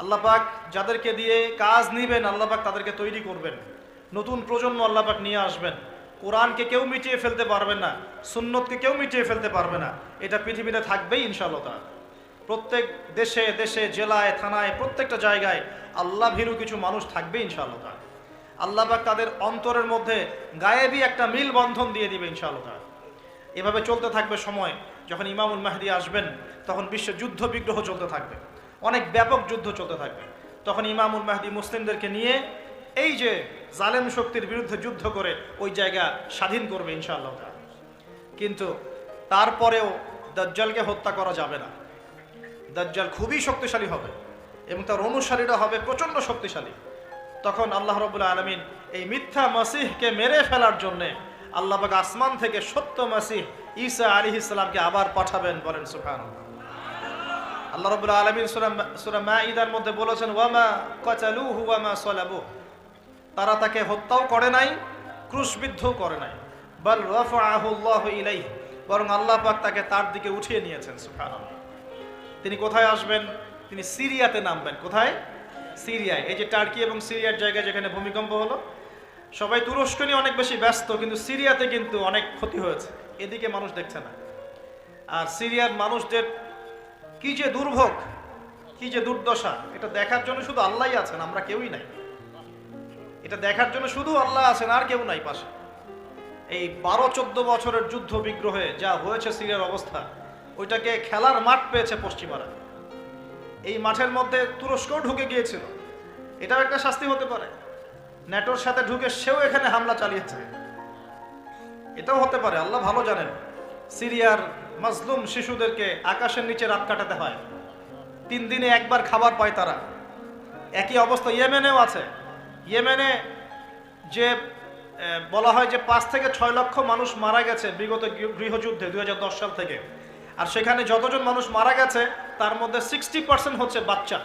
আল্লাহ পাক যাদেরকে দিয়ে কাজ নিবেন, আল্লাহ পাক তাদেরকে তৈরি করবেন। নতুন প্রজন্ম আল্লাহ পাক নিয়ে আসবেন। কোরআনকে কেউ মিটিয়ে ফেলতে পারবে না, সুন্নতকে কেউ মিটিয়ে ফেলতে পারবে না। এটা পৃথিবীতে থাকবেই ইনশাআল্লাহ। প্রত্যেক দেশে দেশে, জেলায়, থানায়, প্রত্যেকটা জায়গায় আল্লাহ ভীরু কিছু মানুষ থাকবে ইনশাআল্লাহ পাক তাদের অন্তরের মধ্যে গায়েবী একটা মিল বন্ধন দিয়ে দিবে ইনশাআল্লাহ। এভাবে চলতে থাকবে সময়, যখন ইমামুল মাহদি আসবেন, তখন বিশ্বে যুদ্ধ বিগ্রহ চলতে থাকবে। অনেক ব্যাপক যুদ্ধ চলতে থাকবে। তখন ইমামুল মাহদি মুসলিমদেরকে নিয়ে এই যে জালেম শক্তির বিরুদ্ধে যুদ্ধ করে ওই জায়গা স্বাধীন করবে ইনশাআল্লাহ। কিন্তু তারপরেও দাজ্জালকে হত্যা করা যাবে না। দাজ্জাল খুবই শক্তিশালী হবে এবং তার অনুসারীরা হবে প্রচণ্ড শক্তিশালী। তখন আল্লাহ রবুল্লা আলমিন এই মিথ্যা মাসিহকে মেরে ফেলার জন্যে আল্লাহ পাক আসমান থেকে সত্য মাসিহ ঈসা আলী ইসলামকে আবার পাঠাবেন বলেন সুফান আল্লাহ রবুল্লা আলমিন সুরা মা মধ্যে বলেছেন, ওয়ামা কচালু হুয়ামা সলাবু। তারা তাকে হত্যাও করে নাই, ক্রুশবিদ্ধও করে নাই। বল রফাহুল্লাহ ইলাই বরং আল্লাহ পাক তাকে তার দিকে উঠিয়ে নিয়েছেন, সুবহানাল্লাহ। তিনি কোথায় আসবেন? তিনি সিরিয়াতে নামবেন। কোথায়? সিরিয়ায়। এই যে টার্কি এবং সিরিয়ার জায়গায় যেখানে ভূমিকম্প হলো, সবাই তুরস্ক নিয়ে অনেক বেশি ব্যস্ত, কিন্তু সিরিয়াতে কিন্তু অনেক ক্ষতি হয়েছে। এদিকে মানুষ দেখছে না। আর সিরিয়ার মানুষদের কি যে দুর্ভোগ, কি যে দুর্দশা, এটা দেখার জন্য শুধু আল্লাহই আছেন, আমরা কেউই নাই। এটা দেখার জন্য শুধু আল্লাহ আছেন, আর কেউ নাই পাশে। এই বারো চোদ্দ বছরের যুদ্ধ বিগ্রহে যা হয়েছে সিরিয়ার অবস্থা, ওইটাকে খেলার মাঠ পেয়েছে পশ্চিমারা। এই মাঠের মধ্যে তুরস্কও ঢুকে গিয়েছিল। এটাও একটা শাস্তি হতে পারে। ন্যাটোর সাথে ঢুকে সেও এখানে হামলা চালিয়েছে। এটাও হতে পারে, আল্লাহ ভালো জানেন। সিরিয়ার মাজলুম শিশুদেরকে আকাশের নিচে রাত কাটাতে হয়। তিন দিনে একবার খাবার পায় তারা। একই অবস্থা ইয়েমেনেও আছে। ইয়েমেনে যে বলা হয় যে পাঁচ থেকে ছয় লক্ষ মানুষ মারা গেছে বিগত গৃহ- গৃহযুদ্ধে দু হাজার দশ সাল থেকে। আর সেখানে যতজন মানুষ মারা গেছে, তার মধ্যে সিক্সটি পার্সেন্ট হচ্ছে বাচ্চা।